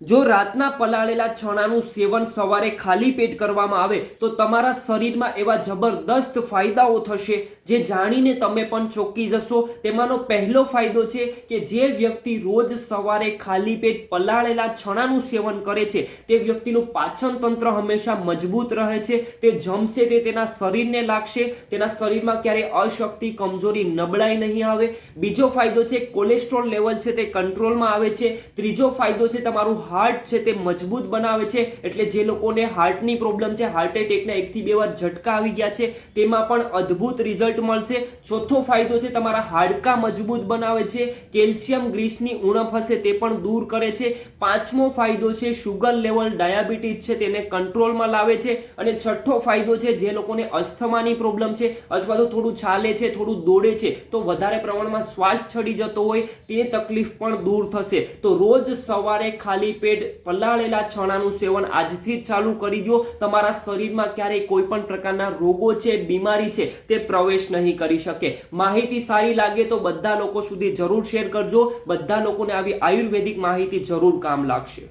જો રાતના પલાળેલા ચણાનું સેવન સવારે ખાલી પેટ કરવામાં આવે, તો તમારા શરીરમાં એવા જબરદસ્ત ફાયદાઓ થશે, જે જાણીને તમે પણ ચોંકી જશો. તેમાંનો પહેલો ફાયદો છે કે જે વ્યક્તિ રોજ સવારે ખાલી પેટ પલાળેલા ચણાનું સેવન કરે છે, તે વ્યક્તિનું પાચન તંત્ર હંમેશા મજબૂત રહે છે. તે જમશે તે તેના શરીરને લાગશે, તેના શરીરમાં ક્યારેય અશક્તિ, કમજોરી નબળાઈ નહીં આવે. બીજો ફાયદો છે, કોલેસ્ટ્રોલ લેવલ છે તે કંટ્રોલમાં આવે છે. ત્રીજો ફાયદો છે, તમારું હાર્ટ છે તે મજબૂત બનાવે છે, એટલે જે લોકોને હાર્ટની પ્રોબ્લેમ છે હાર્ટ એટેકના એકથી બે વાર ઝટકા આવી ગયા છે, તેમાં પણ અદ્ભુત રિઝલ્ટ મળશે. ચોથો ફાયદો છે, તમારા હાડકા મજબૂત બનાવે છે, કેલ્શિયમ ગ્રીસની ઉણપ હશે તે પણ દૂર કરે છે. પાંચમો ફાયદો છે શુગર લેવલ ડાયાબિટીસ છે, તેને કંટ્રોલમાં લાવે છે. અને છઠ્ઠો ફાયદો છે, જે લોકોને અસ્થમાની પ્રોબ્લેમ છે, અથવા તો થોડું ચાલે છે, થોડું દોડે છે, તો વધારે પ્રમાણમાં શ્વાસ ચડી જતો હોય, તે તકલીફ પણ દૂર થશે. તો રોજ સવારે ખાલી પેટ પલાળેલા ચણાનું સેવન આજથી જ ચાલુ કરી દો. તમારા શરીરમાં ક્યારેય કોઈ પણ પ્રકારના રોગો છે, બીમારી છે, તે પ્રવેશ નહીં કરી શકે. માહિતી સારી લાગે તો બધા લોકો સુધી જરૂર શેર કરજો. બધા લોકોને આવી આયુર્વેદિક માહિતી જરૂર કામ લાગશે.